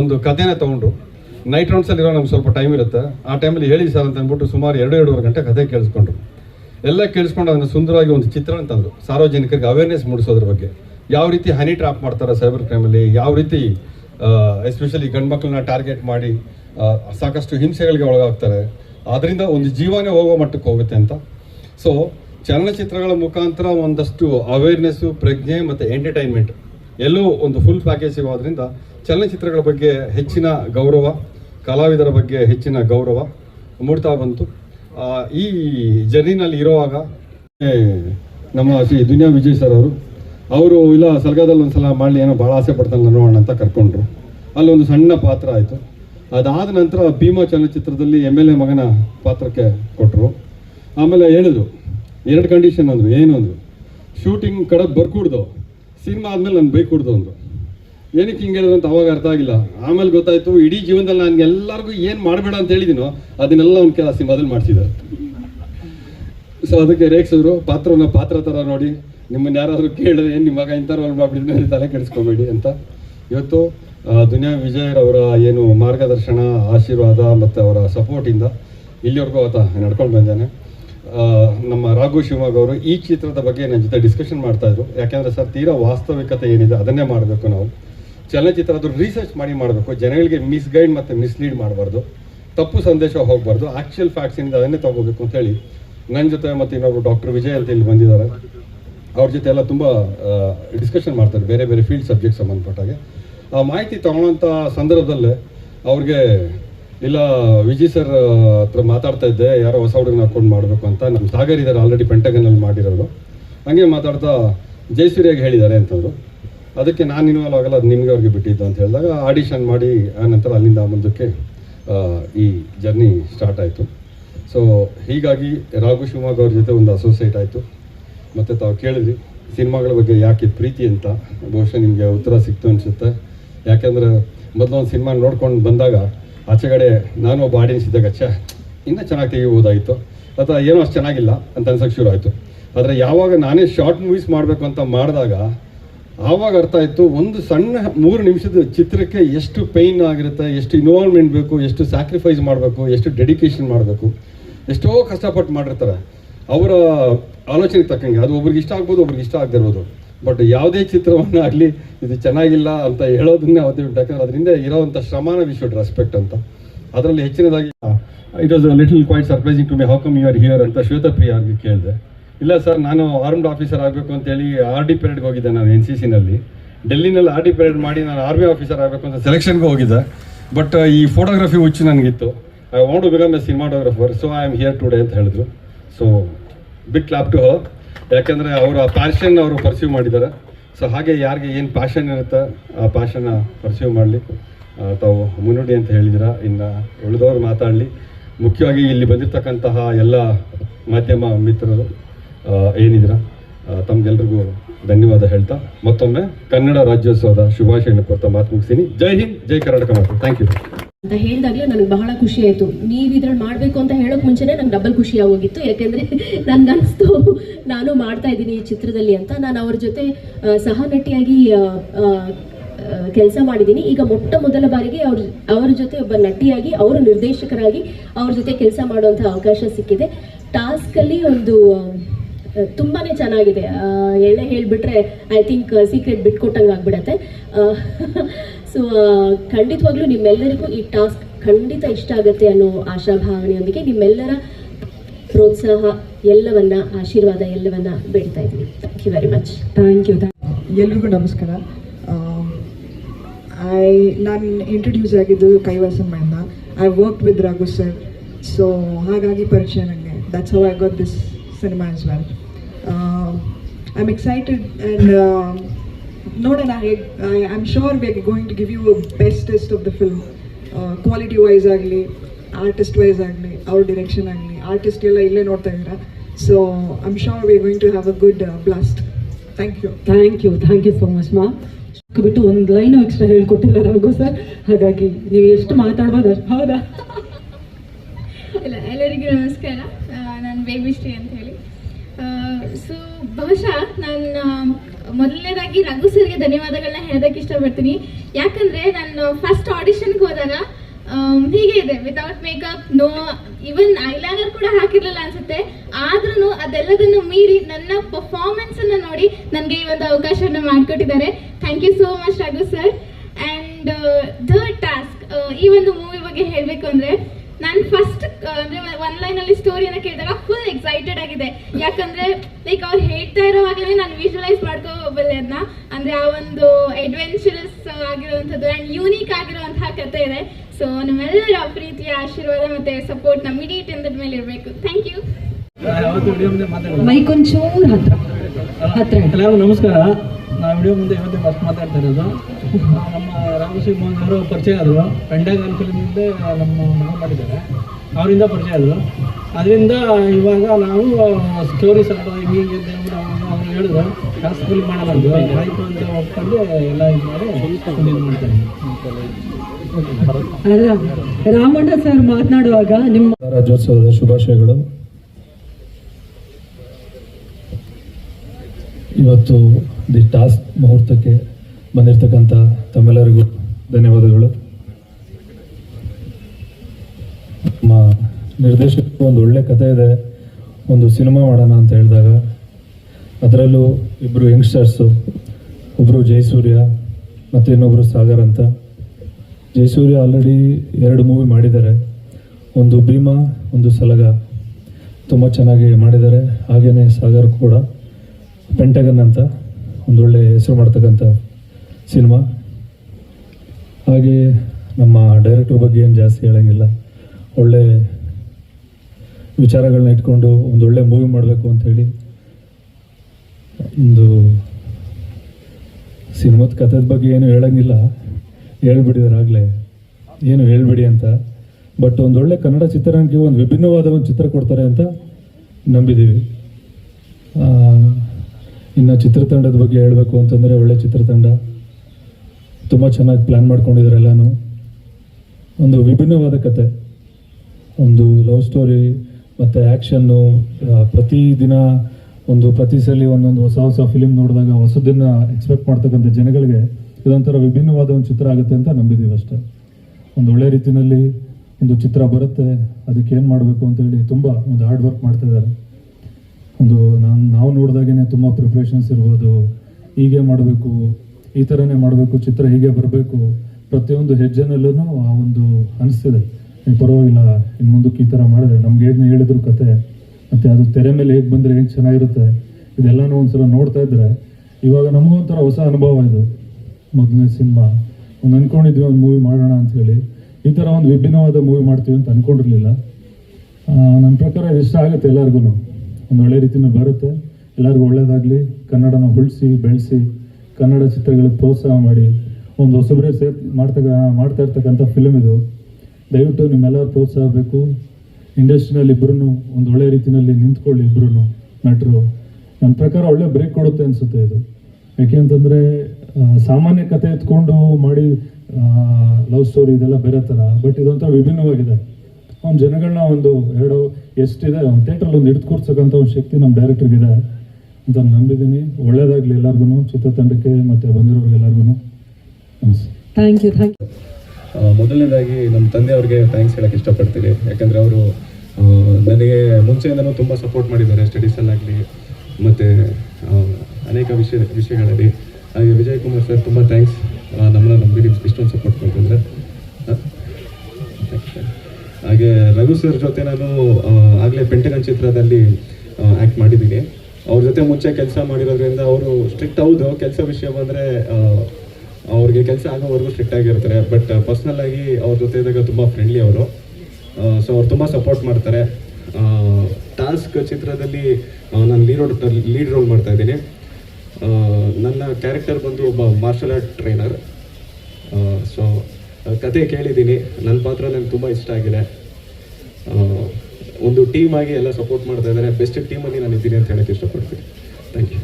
ಒಂದು ಕಥೆನ ತಗೊಂಡು ನೈಟ್ ರೌಂಡ್ಸಲ್ಲಿರೋ ನಮ್ಗೆ ಸ್ವಲ್ಪ ಟೈಮ್ ಇರುತ್ತೆ. ಆ ಟೈಮಲ್ಲಿ ಹೇಳಿ ಸರ್ ಅಂತ ಅಂದ್ಬಿಟ್ಟು ಸುಮಾರು ಎರಡು, ಎರಡೂವರೆ ಗಂಟೆ ಕಥೆ ಕೇಳಿಸ್ಕೊಂಡ್ರು. ಎಲ್ಲ ಕೇಳಿಸ್ಕೊಂಡು ಅದನ್ನು ಸುಂದರವಾಗಿ ಒಂದು ಚಿತ್ರ ತಂದರು. ಸಾರ್ವಜನಿಕರಿಗೆ ಅವೇರ್ನೆಸ್ ಮೂಡಿಸೋದ್ರ ಬಗ್ಗೆ. ಯಾವ ರೀತಿ ಹನಿ ಟ್ರಾಪ್ ಮಾಡ್ತಾರೆ ಸೈಬರ್ ಕ್ರೈಮಲ್ಲಿ ಯಾವ ರೀತಿ ಎಸ್ಪೆಷಲಿ ಗಂಡು ಮಕ್ಕಳನ್ನ ಟಾರ್ಗೆಟ್ ಮಾಡಿ ಸಾಕಷ್ಟು ಹಿಂಸೆಗಳಿಗೆ ಒಳಗಾಗ್ತಾರೆ. ಅದರಿಂದ ಒಂದು ಜೀವನೇ ಹೋಗೋ ಮಟ್ಟಕ್ಕೆ ಹೋಗುತ್ತೆ ಅಂತ. ಸೊ ಚಲನಚಿತ್ರಗಳ ಮುಖಾಂತರ ಒಂದಷ್ಟು ಅವೇರ್ನೆಸ್ಸು ಪ್ರಜ್ಞೆ ಮತ್ತು ಎಂಟರ್ಟೈನ್ಮೆಂಟ್ ಎಲ್ಲೂ ಒಂದು ಫುಲ್ ಪ್ಯಾಕೇಜ್ ಸಿಗೋದ್ರಿಂದ ಚಲನಚಿತ್ರಗಳ ಬಗ್ಗೆ ಹೆಚ್ಚಿನ ಗೌರವ ಕಲಾವಿದರ ಬಗ್ಗೆ ಹೆಚ್ಚಿನ ಗೌರವ ಮೂಡ್ತಾ ಬಂತು. ಈ ಜರ್ನಿನಲ್ಲಿ ಇರುವಾಗ ನಮ್ಮ ಶ್ರೀ ದುನಿಯಾ ವಿಜಯ್ ಸರ್ ಅವರು ಅವರು ಇಲ್ಲ, ಸಲಗಾದಲ್ಲಿ ಒಂದು ಸಲ ಮಾಡಲಿ, ಏನೋ ಭಾಳ ಆಸೆ ಪಡ್ತಾನೆ ನೋಡೋಣ ಅಂತ ಕರ್ಕೊಂಡ್ರು. ಅಲ್ಲೊಂದು ಸಣ್ಣ ಪಾತ್ರ ಆಯಿತು. ಅದಾದ ನಂತರ ಭೀಮಾ ಚಲನಚಿತ್ರದಲ್ಲಿ ಎಂ ಎಲ್ ಎ ಮಗನ ಪಾತ್ರಕ್ಕೆ ಕೊಟ್ಟರು ಆಮೇಲೆ ಹೇಳಿದ್ರು, ಎರಡು ಕಂಡೀಷನ್ ಅಂದರು, ಏನು ಅಂದರು ಶೂಟಿಂಗ್ ಕಡೆ ಬರ್ಕೂಡ್ದು, ಸಿನಿಮಾ ಆದಮೇಲೆ ನಾನು ಕೊಡ್ದು ಅಂದರು. ಏನಕ್ಕೆ ಹಿಂಗೆ ಹೇಳಿದ್ರು ಅಂತ ಅವಾಗ ಅರ್ಥ ಆಗಿಲ್ಲ. ಆಮೇಲೆ ಗೊತ್ತಾಯ್ತು, ಇಡೀ ಜೀವನದಲ್ಲಿ ನಾನು ಎಲ್ಲರಿಗೂ ಏನು ಮಾಡಬೇಡ ಅಂತ ಹೇಳಿದಿನೋ, ಅದನ್ನೆಲ್ಲ ಅವ್ನ ಕೆಲಸ ಸಿನಿಮಾದಲ್ಲಿ ಮಾಡಿಸಿದ ಸೊ ಅದಕ್ಕೆ ರೇಖಿಸಿದ್ರು ಪಾತ್ರವನ್ನ ಪಾತ್ರ ಥರ ನೋಡಿ, ನಿಮ್ಮನ್ನ ಯಾರಾದರೂ ಕೇಳಿದ್ರೆ ಏನು ನಿಮ್ಮ ಮಗ ಇಂಥವ್ರು ಮಾಡಿಬಿಟ್ಟಿದ್ರೆ ತಲೆ ಕೆಡಿಸ್ಕೊಬೇಡಿ ಅಂತ. ಇವತ್ತು ದುನಿಯಾ ವಿಜಯ್ ಅವರ ಏನು ಮಾರ್ಗದರ್ಶನ, ಆಶೀರ್ವಾದ ಮತ್ತು ಅವರ ಸಪೋರ್ಟಿಂದ ಇಲ್ಲಿವರೆಗೂ ಆತ ನಡ್ಕೊಂಡು ಬಂದಾನೆ. ನಮ್ಮ ರಾಘು ಶಿವಮೊಗ್ಗ ಅವರು ಈ ಚಿತ್ರದ ಬಗ್ಗೆ ನನ್ನ ಜೊತೆ ಡಿಸ್ಕಷನ್ ಮಾಡ್ತಾ ಇದ್ರು. ಯಾಕೆಂದರೆ ಸರ್, ತೀರಾ ವಾಸ್ತವಿಕತೆ ಏನಿದೆ ಅದನ್ನೇ ಮಾಡಬೇಕು ನಾವು. ಚಲನಚಿತ್ರ ಅದ್ರ ರಿಸರ್ಚ್ ಮಾಡಿ ಮಾಡಬೇಕು. ಜನಗಳಿಗೆ ಮಿಸ್ಗೈಡ್ ಮತ್ತು ಮಿಸ್ಲೀಡ್ ಮಾಡಬಾರ್ದು. ತಪ್ಪು ಸಂದೇಶ ಹೋಗಬಾರ್ದು. ಆ್ಯಕ್ಚುಯಲ್ ಫ್ಯಾಕ್ಟ್ಸಿಂದ ಅದನ್ನೇ ತಗೋಬೇಕು ಅಂತ ಹೇಳಿ ನನ್ನ ಜೊತೆ ಮತ್ತು ಇನ್ನೊಬ್ರು ಡಾಕ್ಟರ್ ವಿಜಯ್ ಅಂತ ಇಲ್ಲಿ ಬಂದಿದ್ದಾರೆ. ಅವ್ರ ಜೊತೆ ಎಲ್ಲ ತುಂಬ ಡಿಸ್ಕಷನ್ ಮಾಡ್ತಾರೆ ಬೇರೆ ಬೇರೆ ಫೀಲ್ಡ್ ಸಬ್ಜೆಕ್ಟ್ ಸಂಬಂಧಪಟ್ಟಾಗೆ. ಆ ಮಾಹಿತಿ ತಗೊಳ್ಳೋಂಥ ಸಂದರ್ಭದಲ್ಲೇ ಅವ್ರಿಗೆ, ಇಲ್ಲ ವಿಜಯ್ ಸರ್ ಹತ್ರ ಮಾತಾಡ್ತಾ ಇದ್ದೆ, ಯಾರೋ ಹೊಸ ಹುಡುಗನ ಹಾಕೊಂಡು ಮಾಡಬೇಕು ಅಂತ. ನಮ್ಮ ಸಾಗರ್ ಇದ್ದಾರೆ ಆಲ್ರೆಡಿ ಪೆಂಟಗನಲ್ಲಿ ಮಾಡಿರೋರು. ಹಂಗೆ ಮಾತಾಡ್ತಾ ಜಯಸೂರ್ಯಾಗಿ ಹೇಳಿದ್ದಾರೆ ಅಂತಂದರು. ಅದಕ್ಕೆ ನಾನು ಇನ್ವಾಲ್ವ್ ಆಗಲ್ಲ, ಅದು ನಿಮಗೆ ಅವ್ರಿಗೆ ಬಿಟ್ಟಿದ್ದು ಅಂತ ಹೇಳಿದಾಗ ಆಡಿಷನ್ ಮಾಡಿ, ಆ ನಂತರ ಅಲ್ಲಿಂದ ಮುಂದಕ್ಕೆ ಈ ಜರ್ನಿ ಸ್ಟಾರ್ಟ್ ಆಯಿತು. ಸೊ ಹೀಗಾಗಿ ರಾಘು ಶಿವಮೊಗ್ಗ ಅವ್ರ ಜೊತೆ ಒಂದು ಅಸೋಸಿಯೇಟ್ ಆಯಿತು. ಮತ್ತು ತಾವು ಕೇಳಿದ್ರಿ, ಸಿನಿಮಾಗಳ ಬಗ್ಗೆ ಯಾಕೆ ಪ್ರೀತಿ ಅಂತ? ಬಹುಶಃ ನಿಮಗೆ ಉತ್ತರ ಸಿಕ್ತು ಅನಿಸುತ್ತೆ. ಯಾಕೆಂದರೆ ಮೊದಲು ಒಂದು ಸಿನಿಮಾ ನೋಡ್ಕೊಂಡು ಬಂದಾಗ, ಆಚೆಗಡೆ ನಾನು ಒಬ್ಬ ಆಡಿಯನ್ಸ್ ಇದ್ದಾಗ, ಛೆ, ಇನ್ನೂ ಚೆನ್ನಾಗಿ ತೆಗಿಬೋದಾಯಿತು ಅಥವಾ ಏನೋ ಅಷ್ಟು ಚೆನ್ನಾಗಿಲ್ಲ ಅಂತ ಅನ್ಸೋಕ್ಕೆ ಶುರು ಆಯಿತು. ಆದರೆ ಯಾವಾಗ ನಾನೇ ಶಾರ್ಟ್ ಮೂವೀಸ್ ಮಾಡಬೇಕು ಅಂತ ಮಾಡಿದಾಗ ಆವಾಗ ಅರ್ಥ ಆಯಿತು, ಒಂದು ಸಣ್ಣ ಮೂರು ನಿಮಿಷದ ಚಿತ್ರಕ್ಕೆ ಎಷ್ಟು ಪೈನ್ ಆಗಿರುತ್ತೆ, ಎಷ್ಟು ಇನ್ವಾಲ್ವ್ಮೆಂಟ್ ಬೇಕು, ಎಷ್ಟು ಸ್ಯಾಕ್ರಿಫೈಸ್ ಮಾಡಬೇಕು, ಎಷ್ಟು ಡೆಡಿಕೇಶನ್ ಮಾಡಬೇಕು, ಎಷ್ಟೋ ಕಷ್ಟಪಟ್ಟು ಮಾಡಿರ್ತಾರೆ. ಅವರ ಆಲೋಚನೆಗೆ ತಕ್ಕಂಗೆ, ಅದು ಒಬ್ರಿಗೆ ಇಷ್ಟ ಆಗ್ಬೋದು, ಒಬ್ರಿಗೆ ಇಷ್ಟ ಆಗದಿರ್ಬೋದು ಬಟ್ ಯಾವುದೇ ಚಿತ್ರವನ್ನು ಆಗಲಿ ಇದು ಚೆನ್ನಾಗಿಲ್ಲ ಅಂತ ಹೇಳೋದನ್ನೇ ಅವತ್ತೇ ಉಂಟು ಯಾಕಂದ್ರೆ ಅದರಿಂದ ಇರೋವಂಥ ಶ್ರಮಾನ ವಿ ಶುಡ್ ರೆಸ್ಪೆಕ್ಟ್ ಅಂತ. ಅದರಲ್ಲಿ ಹೆಚ್ಚಿನದಾಗಿ it was little quite surprising to me how come you are here ಅಂತ ಶ್ವೇತಪ್ರಿಯ ಅವ್ರಿಗೆ ಕೇಳಿದೆ. ಇಲ್ಲ ಸರ್ ನಾನು ಆರ್ಮ್ಡ್ ಆಫೀಸರ್ ಆಗಬೇಕು ಅಂತೇಳಿ ಆರ್ ಡಿ ಪೆರೇಡ್ಗೆ ಹೋಗಿದ್ದೆ ನಾನು ಎನ್ ಸಿ ಸಿನಲ್ಲಿ ಡೆಲ್ಲಿನಲ್ಲಿ ಆರ್ ಡಿ ಪೆರೇಡ್ ಮಾಡಿ ನಾನು ಆರ್ಮಿ ಆಫೀಸರ್ ಆಗಬೇಕು ಅಂತ ಸೆಲೆಕ್ಷನ್ಗೆ ಹೋಗಿದ್ದೆ. ಬಟ್ ಈ ಫೋಟೋಗ್ರಫಿ ಹುಚ್ಚು ನನಗಿತ್ತು. I want to become a cinematographer so I am here today ಅಂತ ಹೇಳಿದ್ರು. So big clap to her ಯಾಕಂದರೆ ಅವರ ಪ್ಯಾಷನ್ ಅವರು ಪರ್ಸ್ಯೂ ಮಾಡಿದ್ದಾರೆ. ಸೊ ಹಾಗೆ ಯಾರಿಗೆ ಏನು ಪ್ಯಾಷನ್ ಇರುತ್ತೆ ಆ ಪ್ಯಾಷನ್ನ ಪರ್ಸ್ಯೂ ಮಾಡಲಿ. ತಾವು ಮುನ್ನುಡಿ ಅಂತ ಹೇಳಿದಿರ ಇನ್ನು ಉಳಿದವರು ಮಾತಾಡಲಿ. ಮುಖ್ಯವಾಗಿ ಇಲ್ಲಿ ಬಂದಿರತಕ್ಕಂತಹ ಎಲ್ಲ ಮಾಧ್ಯಮ ಮಿತ್ರರು. ಆ, ಏನಿದ್ದೀರ ಆ, ತಮ್ಗೆಲ್ರಿಗೂ ಧನ್ಯವಾದ ಹೇಳ್ತಾ ಮತ್ತೊಮ್ಮೆ ಕನ್ನಡ ರಾಜ್ಯೋತ್ಸವದ ಶುಭಾಶಯನ ಕೊಡ್ತಾ ಮಾತು ಮುಗಿಸ್ತೀನಿ. ಜೈ ಹಿಂದ್ ಜೈ ಕರ್ನಾಟಕ ಮಾತು. ಥ್ಯಾಂಕ್ ಯು ಅಂತ ಹೇಳಿದಾಗಲೇ ನನಗೆ ಬಹಳ ಖುಷಿ ಆಯಿತು. ನೀವು ಇದ್ರಲ್ಲಿ ಮಾಡಬೇಕು ಅಂತ ಹೇಳೋಕೆ ಮುಂಚೆನೇ ನಂಗೆ ಡಬಲ್ ಖುಷಿ ಆಗೋಗಿತ್ತು. ಯಾಕೆಂದರೆ ನನ್ಗನ್ಸ್ತು ನಾನು ಮಾಡ್ತಾ ಇದ್ದೀನಿ ಈ ಚಿತ್ರದಲ್ಲಿ ಅಂತ. ನಾನು ಅವ್ರ ಜೊತೆ ಸಹ ನಟಿಯಾಗಿ ಕೆಲಸ ಮಾಡಿದ್ದೀನಿ. ಈಗ ಮೊಟ್ಟ ಮೊದಲ ಬಾರಿಗೆ ಅವ್ರ ಅವ್ರ ಜೊತೆ ಒಬ್ಬ ನಟಿಯಾಗಿ ಅವರು ನಿರ್ದೇಶಕರಾಗಿ ಅವ್ರ ಜೊತೆ ಕೆಲಸ ಮಾಡುವಂಥ ಅವಕಾಶ ಸಿಕ್ಕಿದೆ. ಟಾಸ್ಕಲ್ಲಿ ಒಂದು ಆ, ತುಂಬಾನೇ ಚೆನ್ನಾಗಿದೆ. ಎಳೆ ಹೇಳಿಬಿಟ್ರೆ ಐ ಥಿಂಕ್ ಸೀಕ್ರೆಟ್ ಬಿಟ್ಕೊಟ್ಟಂಗೆ ಆಗ್ಬಿಡತ್ತೆ. ಸೊ ಖಂಡಿತವಾಗ್ಲೂ ನಿಮ್ಮೆಲ್ಲರಿಗೂ ಈ ಟಾಸ್ಕ್ ಖಂಡಿತ ಇಷ್ಟ ಆಗುತ್ತೆ ಅನ್ನೋ ಆಶಾಭಾವನೆಯೊಂದಿಗೆ ನಿಮ್ಮೆಲ್ಲರ ಪ್ರೋತ್ಸಾಹ ಎಲ್ಲವನ್ನ ಆಶೀರ್ವಾದ ಎಲ್ಲವನ್ನ ಬೇಡ್ತಾ ಇದ್ದೀನಿ. Thank you very much thank you ಎಲ್ರಿಗೂ ನಮಸ್ಕಾರ. ಐ ನಾನು ಇಂಟ್ರೊಡ್ಯೂಸ್ ಆಗಿದ್ದು ಕೈವಾಸಮ್ಮೆಯಿಂದ I work with Raghu sir so ಹಾಗಾಗಿ ಪರಿಚಯ ನನಗೆ that's how I got this cinema as well I am excited and ನೋಡೋಣ ಹೇಗೆ I am sure we are going to give you bestest of the film quality wise ಆಗಲಿ artist wise ಆಗಲಿ ಅವ್ರ direction ಆಗಲಿ artist ಎಲ್ಲ ಇಲ್ಲೇ ನೋಡ್ತಾ ಇದ್ದೀರಾ? So I am sure we are going to have a good blast thank you thank you thank you so much ಮಾ ಬಿಟ್ಟು ಒಂದು ಲೈನು ಎಕ್ಸ್ಟ್ರಾ ಹೇಳ್ಕೊಟ್ಟಿಲ್ಲ ನನಗೂ ಸರ್ ಹಾಗಾಗಿ ನೀವು ಎಷ್ಟು ಮಾತಾಡ್ಬೋದು ಅಷ್ಟು ಹೌದಾ? ಇಲ್ಲ ಎಲ್ಲರಿಗೂ ನಮಸ್ಕಾರ. ನಾನು ಬೇಬಿಶ್ರೀ ಅಂತ ಹೇಳಿ ಸೊ ಬಹುಶಃ ನಾನು ಮೊದಲನೇದಾಗಿ ರಘು ಸರ್ಗೆ ಧನ್ಯವಾದಗಳನ್ನ ಹೇಳೋದಕ್ಕೆ ಇಷ್ಟಪಡ್ತೀನಿ. ಯಾಕಂದ್ರೆ ನಾನು ಫಸ್ಟ್ ಆಡಿಷನ್ಗೆ ಹೋದಾಗ ಹೀಗೆ ಇದೆ. Without makeup no even eyeliner ಕೂಡ ಹಾಕಿರ್ಲಿಲ್ಲ ಅನ್ಸುತ್ತೆ. ಆದ್ರೂ ಅದೆಲ್ಲದನ್ನು ಮೀರಿ ನನ್ನ ಪರ್ಫಾರ್ಮೆನ್ಸ್ ಅನ್ನ ನೋಡಿ ನನಗೆ ಈ ಒಂದು ಅವಕಾಶವನ್ನ ಮಾಡಿಕೊಟ್ಟಿದ್ದಾರೆ. Thank you so much Raghu sir and the Task ಈ ಒಂದು ಮೂವಿ ಬಗ್ಗೆ ಹೇಳಬೇಕು ಅಂದ್ರೆ ನಾನು ಫಸ್ಟ್ ಅಂದ್ರೆ ಒನ್ ಲೈನ್ ಅಲ್ಲಿ ಸ್ಟೋರಿಯನ್ನ ಕೇಳಿದಾಗ ಫುಲ್ ಎಕ್ಸೈಟೆಡ್ ಆಗಿದೆ. ಯಾಕಂದ್ರೆ ಲೈಕ್ ಅವ್ರು ಹೇಳ್ತಾ ಇರೋವಾಗಲೇ ನಾನು ವಿಜುವಲೈಸ್ ಮಾಡ್ಕೋಬಲ್ಲೆ ಅದನ್ನ ಅಂದ್ರೆ ಆ ಒಂದು ಅಡ್ವೆಂಚರಸ್ ಆಗಿರುವಂಥದ್ದು ಅಂಡ್ ಯೂನಿಕ್ ಆಗಿರುವಂತಹ ಕಥೆ ಇದೆ. ಸೊ ನಮ್ಮೆಲ್ಲರ ಪ್ರೀತಿಯ ಆಶೀರ್ವಾದ ಮತ್ತೆ ಸಪೋರ್ಟ್ ನಮ್ಮ ಇಡೀ ಟೆಂದದ ಮೇಲೆ ಇರಬೇಕು. ಥ್ಯಾಂಕ್ ಯು ಮೈಕ್ ಒಂಚೂರು ಹತ್ರ. ಹತ್ರ. ಎಲ್ಲರಿಗೂ ನಮಸ್ಕಾರ. ನಾವು ವಿಡಿಯೋ ಮುಂದೆ ಇವತ್ತೇ ಫಸ್ಟ್ ಮಾತಾಡ್ತಾ ಇರೋದು. ನಮ್ಮ ರಾಮಶ್ರೀ ಮೋಹನ್ ಅವರು ಪರಿಚಯ ಆದರು. ಪೆಂಡಾಗನ್ ಫಿಲ್ಮಿಂದ ನಮ್ಮ ಮಗ ಮಾಡಿದ್ದಾರೆ ಅವರಿಂದ ಪರಿಚಯ ಆದರು. ಅದರಿಂದ ಇವಾಗ ನಾವು ಸ್ಟೋರಿ ಸ್ವಲ್ಪ ಹಿಂಗೆ ಹಿಂಗೆ ಅಂತ ಹೇಳ್ಬಿಟ್ಟು ಅವ್ರು ಹೇಳಿದ್ರು. ಟಾಸ್ಕ್ ಫಿಲ್ಮ್ ಮಾಡೋಣ ಅಂದ್ರು. ಆಯಿತು ಅಂತ ಒಪ್ಕೊಂಡು ಎಲ್ಲ ಇದು ಮಾಡಿ ಇದು ಮಾಡ್ತಾರೆ ರಾಮಣ್ಣ ಸರ್ ಮಾತನಾಡುವಾಗ ನಿಮ್ಮ ರಾಜ್ಯೋತ್ಸವದ ಶುಭಾಶಯಗಳು. ಇವತ್ತು ದಿ ಟಾಸ್ಕ್ ಮುಹೂರ್ತಕ್ಕೆ ಬಂದಿರತಕ್ಕಂಥ ತಮ್ಮೆಲ್ಲರಿಗೂ ಧನ್ಯವಾದಗಳು. ನಮ್ಮ ನಿರ್ದೇಶಕರು ಒಂದು ಒಳ್ಳೆ ಕಥೆ ಇದೆ, ಒಂದು ಸಿನಿಮಾ ಮಾಡೋಣ ಅಂತ ಹೇಳಿದಾಗ, ಅದರಲ್ಲೂ ಇಬ್ಬರು ಯಂಗ್ಸ್ಟರ್ಸು ಒಬ್ಬರು ಜಯಸೂರ್ಯ ಮತ್ತು ಇನ್ನೊಬ್ಬರು ಸಾಗರ್ ಅಂತ. ಜಯಸೂರ್ಯ ಆಲ್ರೆಡಿ ಎರಡು ಮೂವಿ ಮಾಡಿದ್ದಾರೆ. ಒಂದು ಭೀಮಾ, ಒಂದು ಸಲಗ. ತುಂಬ ಚೆನ್ನಾಗಿ ಮಾಡಿದ್ದಾರೆ ಹಾಗೆಯೇ ಸಾಗರ್ ಕೂಡ. ಪೆಂಟಗನ್ ಅಂತ, ಒಂದೊಳ್ಳೆ ಹೆಸರು ಮಾಡ್ತಕ್ಕಂಥ ಸಿನಿಮಾ. ಹಾಗೆ ನಮ್ಮ ಡೈರೆಕ್ಟರ್ ಬಗ್ಗೆ ಏನು ಜಾಸ್ತಿ ಹೇಳೋಂಗಿಲ್ಲ. ಒಳ್ಳೆ ವಿಚಾರಗಳನ್ನ ಇಟ್ಕೊಂಡು ಒಂದೊಳ್ಳೆ ಮೂವಿ ಮಾಡಬೇಕು ಅಂತ ಹೇಳಿ ಒಂದು ಸಿನಿಮಾದ ಕಥೆದ ಬಗ್ಗೆ ಏನು ಹೇಳೋಂಗಿಲ್ಲ. ಆಗಲೇ. ಏನು ಹೇಳ್ಬಿಡಿ ಅಂತ. ಬಟ್ ಒಂದೊಳ್ಳೆ ಕನ್ನಡ ಚಿತ್ರರಂಗಕ್ಕೆ ಒಂದು ವಿಭಿನ್ನವಾದ ಒಂದು ಚಿತ್ರ ಕೊಡ್ತಾರೆ ಅಂತ ನಂಬಿದ್ದೀವಿ ಇನ್ನು ಚಿತ್ರತಂಡದ ಬಗ್ಗೆ ಹೇಳಬೇಕು ಅಂತಂದರೆ ಒಳ್ಳೆ ಚಿತ್ರತಂಡ. ತುಂಬ ಚೆನ್ನಾಗಿ ಪ್ಲ್ಯಾನ್ ಮಾಡ್ಕೊಂಡಿದ್ದಾರೆ ಎಲ್ಲನೂ ಒಂದು ವಿಭಿನ್ನವಾದ ಕತೆ. ಒಂದು ಲವ್ ಸ್ಟೋರಿ ಮತ್ತು ಆ್ಯಕ್ಷನ್ನು ಪ್ರತಿದಿನ ಒಂದು ಪ್ರತಿ ಸಲ ಒಂದೊಂದು ಹೊಸ ಹೊಸ ಫಿಲಿಮ್ ನೋಡಿದಾಗ ಹೊಸದನ್ನು ಎಕ್ಸ್ಪೆಕ್ಟ್ ಮಾಡ್ತಕ್ಕಂಥ ಜನಗಳಿಗೆ ಇದೊಂಥರ ವಿಭಿನ್ನವಾದ ಒಂದು ಚಿತ್ರ ಆಗುತ್ತೆ ಅಂತ ನಂಬಿದ್ದೀವಿ ಅಷ್ಟೇ. ಒಂದು ಒಳ್ಳೆ ರೀತಿಯಲ್ಲಿ ಒಂದು ಚಿತ್ರ ಬರುತ್ತೆ, ಅದಕ್ಕೆ ಏನು ಮಾಡಬೇಕು ಅಂತೇಳಿ ತುಂಬ ಒಂದು ಹಾರ್ಡ್ ವರ್ಕ್ ಮಾಡ್ತಾ ಇದ್ದಾರೆ. ಒಂದು ನಾನು, ನಾವು ನೋಡಿದಾಗೇ ತುಂಬ ಪ್ರಿಪ್ರೇಷನ್ಸ್ ಇರ್ಬೋದು, ಹೀಗೆ ಮಾಡಬೇಕು ಈ ಥರನೇ ಮಾಡಬೇಕು, ಚಿತ್ರ ಹೀಗೆ ಬರಬೇಕು, ಪ್ರತಿಯೊಂದು ಹೆಜ್ಜೆನಲ್ಲೂ ಆ ಒಂದು ಅನಿಸ್ತಿದೆ. ನೀವು ಪರವಾಗಿಲ್ಲ ಇನ್ನು ಮುಂದಕ್ಕೆ ಈ ಥರ ಮಾಡಿದ್ರೆ. ನಮ್ಗೆ ಏನು ಹೇಳಿದ್ರು ಕತೆ, ಮತ್ತು ಅದು ತೆರೆ ಮೇಲೆ ಹೇಗೆ ಬಂದರೆ ಹೇಗೆ ಚೆನ್ನಾಗಿರುತ್ತೆ, ಇದೆಲ್ಲನೂ ಒಂದ್ಸಲ ನೋಡ್ತಾ ಇದ್ರೆ, ಇವಾಗ ನಮಗೂ ಒಂಥರ ಹೊಸ ಅನುಭವ ಇದು. ಮೊದಲನೇ ಸಿನಿಮಾ. ಒಂದು ಅಂದ್ಕೊಂಡಿದ್ವಿ ಒಂದು ಮೂವಿ ಮಾಡೋಣ ಅಂತ ಹೇಳಿ. ಈ ಥರ ಒಂದು ವಿಭಿನ್ನವಾದ ಮೂವಿ ಮಾಡ್ತೀವಿ ಅಂತ ಅನ್ಕೊಂಡಿರ್ಲಿಲ್ಲ. ನನ್ನ ಪ್ರಕಾರ ಇಷ್ಟ ಆಗುತ್ತೆ ಎಲ್ಲರಿಗೂ ಒಂದು ಒಳ್ಳೆ ರೀತಿನ ಬರುತ್ತೆ. ಎಲ್ಲರಿಗೂ ಒಳ್ಳೇದಾಗಲಿ. ಕನ್ನಡನ ಉಳಿಸಿ, ಬೆಳೆಸಿ. ಕನ್ನಡ ಚಿತ್ರಗಳಿಗೆ ಪ್ರೋತ್ಸಾಹ ಮಾಡಿ, ಒಂದು ಹೊಸಬ್ರೆ ಸೇರ್ ಮಾಡ್ತಾ ಮಾಡ್ತಾ ಇರ್ತಕ್ಕಂಥ ಫಿಲಮ್ ಇದು. ದಯವಿಟ್ಟು ನಿಮ್ಮೆಲ್ಲರೂ ಪ್ರೋತ್ಸಾಹ ಬೇಕು. ಇಂಡಸ್ಟ್ರಿನಲ್ಲಿ ಇಬ್ಬರೂ ಒಂದು ಒಳ್ಳೆ ರೀತಿಯಲ್ಲಿ ನಿಂತ್ಕೊಳ್ಳಿ ಇಬ್ಬರೂ ನಟರು. ನನ್ನ ಪ್ರಕಾರ ಒಳ್ಳೆ ಬ್ರೇಕ್ ಕೊಡುತ್ತೆ ಅನಿಸುತ್ತೆ ಇದು. ಯಾಕೆ ಅಂತಂದರೆ ಸಾಮಾನ್ಯ ಕತೆ ಎತ್ಕೊಂಡು ಮಾಡಿ ಲವ್ ಸ್ಟೋರಿ ಇದೆಲ್ಲ ಬೇರೆ ಥರ ಬಟ್ ಇದೊಂಥರ ವಿಭಿನ್ನವಾಗಿದೆ. ಅವ್ನು ಜನಗಳನ್ನ ಒಂದು ಎರಡು ಎಷ್ಟಿದೆ ಒಂದು ಥಿಯೇಟ್ರಲ್ಲಿ ಒಂದು ಹಿಡಿದು ಕೂರ್ಸಕ್ಕಂಥ ಒಂದು ಶಕ್ತಿ ನಮ್ಮ ಡೈರೆಕ್ಟರ್ಗಿದೆ ಅಂತ ನಾನು ನಂಬಿದ್ದೀನಿ. ಒಳ್ಳೇದಾಗಲಿ ಎಲ್ಲರಿಗೂ ಚಿತ್ರತಂಡಕ್ಕೆ ಮತ್ತು ಬಂದಿರೋರಿಗೆಲ್ಲರಿಗೂ ನಮಸ್ತೆ. ಥ್ಯಾಂಕ್ ಯು ಥ್ಯಾಂಕ್ ಯು ಆ, ಮೊದಲನೇದಾಗಿ ನಮ್ಮ ತಂದೆಯವ್ರಿಗೆ ಥ್ಯಾಂಕ್ಸ್ ಹೇಳಕ್ಕೆ ಇಷ್ಟಪಡ್ತೀನಿ. ಯಾಕಂದರೆ ಅವರು ನನಗೆ ಮುಂಚೆಯಿಂದನೂ ತುಂಬ ಸಪೋರ್ಟ್ ಮಾಡಿದ್ದಾರೆ ಸ್ಟಡೀಸಲ್ಲಾಗಲಿ ಮತ್ತು ಅನೇಕ ವಿಷಯ ವಿಷಯಗಳಲ್ಲಿ. ಹಾಗೆ ವಿಜಯ್ ಕುಮಾರ್ ಸರ್ ತುಂಬ ಥ್ಯಾಂಕ್ಸ್ ನಮ್ಮನ್ನ ನಂಬಿ ಇಷ್ಟೊಂದು ಸಪೋರ್ಟ್ ಮಾಡ್ತಿದ್ರೆ ಹಾಗೆ ರಘು ಸರ್ ಜೊತೆ ನಾನು ಆಗಲೇ ಪೆಂಟಗನ್ ಚಿತ್ರದಲ್ಲಿ ಆ್ಯಕ್ಟ್ ಮಾಡಿದ್ದೀನಿ. ಅವ್ರ ಜೊತೆ ಮುಂಚೆ ಕೆಲಸ ಮಾಡಿರೋದ್ರಿಂದ ಅವರು ಸ್ಟ್ರಿಕ್ಟ್ ಹೌದು, ಕೆಲಸ ವಿಷಯ ಬಂದರೆ ಅವ್ರಿಗೆ ಕೆಲಸ ಆಗೋವರೆಗೂ ಸ್ಟ್ರಿಕ್ಟ್ ಆಗಿರ್ತಾರೆ. ಬಟ್ ಪರ್ಸ್ನಲ್ ಆಗಿ ಅವ್ರ ಜೊತೆ ಇದ್ದಾಗ ತುಂಬ ಫ್ರೆಂಡ್ಲಿ ಅವರು. ಸೊ ಅವ್ರು ತುಂಬ ಸಪೋರ್ಟ್ ಮಾಡ್ತಾರೆ. ಟಾಸ್ಕ್ ಚಿತ್ರದಲ್ಲಿ ನಾನು ಲೀಡ್ ಲೀಡ್ ರೋಲ್ ಮಾಡ್ತಾ ಇದ್ದೀನಿ. ನನ್ನ ಕ್ಯಾರೆಕ್ಟರ್ ಬಂದು ಒಬ್ಬ ಮಾರ್ಷಲ್ ಆರ್ಟ್ ಟ್ರೈನರ್ ಸೊ ಕತೆ ಕೇಳಿದ್ದೀನಿ. ನನ್ನ ಪಾತ್ರ ನನಗೆ ತುಂಬ ಇಷ್ಟ ಆಗಿದೆ. ಒಂದು ಟೀಮ್ ಆಗಿ ಎಲ್ಲ ಸಪೋರ್ಟ್ ಮಾಡ್ತಾ ಇದ್ದಾರೆ. ಬೆಸ್ಟ್ ಅಲ್ಲಿ ನಾನು ಇದ್ದೀನಿ ಅಂತ ಹೇಳಕ್ಕೆ ಇಷ್ಟಪಡ್ತೀನಿ. Thank you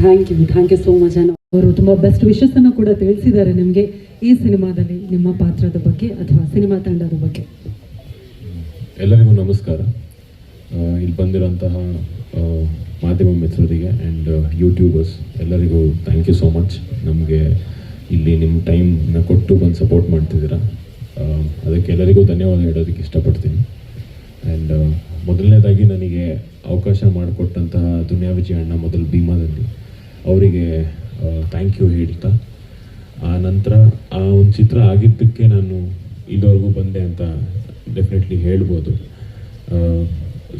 thank you thank you so much ಅನ್ನೋ ಅವರು ತುಂಬ ಬೆಸ್ಟ್ ವಿಶಸ್ ಅನ್ನು ಕೂಡ ತಿಳಿಸಿದ್ದಾರೆ ನಿಮಗೆ ಈ ಸಿನಿಮಾದಲ್ಲಿ ನಿಮ್ಮ ಪಾತ್ರದ ಬಗ್ಗೆ ಅಥವಾ ಸಿನಿಮಾ ತಂಡದ ಬಗ್ಗೆ. ಎಲ್ಲರಿಗೂ ನಮಸ್ಕಾರ. ಇಲ್ಲಿ ಬಂದಿರೋಂತಹ ಮಾಧ್ಯಮ ಮಿತ್ರರಿಗೆ ಆ್ಯಂಡ್ ಯೂಟ್ಯೂಬರ್ಸ್ ಎಲ್ಲರಿಗೂ ಥ್ಯಾಂಕ್ ಯು ಸೋ ಮಚ್ ನಮಗೆ ಇಲ್ಲಿ ನಿಮ್ಮ ಟೈಮ್ನ ಕೊಟ್ಟು ಬಂದು ಸಪೋರ್ಟ್ ಮಾಡ್ತಿದ್ದೀರಾ. ಅದಕ್ಕೆ ಎಲ್ಲರಿಗೂ ಧನ್ಯವಾದ ಹೇಳೋದಕ್ಕೆ ಇಷ್ಟಪಡ್ತೀನಿ. ಆ್ಯಂಡ್ ಮೊದಲನೇದಾಗಿ ನನಗೆ ಅವಕಾಶ ಮಾಡಿಕೊಟ್ಟಂತಹ ದುನಿಯಾ ವಿಜಯ ಅಣ್ಣ ಮೊದಲು ಭೀಮಾದಲ್ಲಿ. ಅವರಿಗೆ ಥ್ಯಾಂಕ್ ಯು ಹೇಳ್ತಾ, ಆ ನಂತರ ಆ ಒಂದು ಚಿತ್ರ ಆಗಿದ್ದಕ್ಕೆ ನಾನು ಇದುವರೆಗೂ ಬಂದೆ ಅಂತ ಡೆಫಿನೆಟ್ಲಿ ಹೇಳ್ಬೋದು.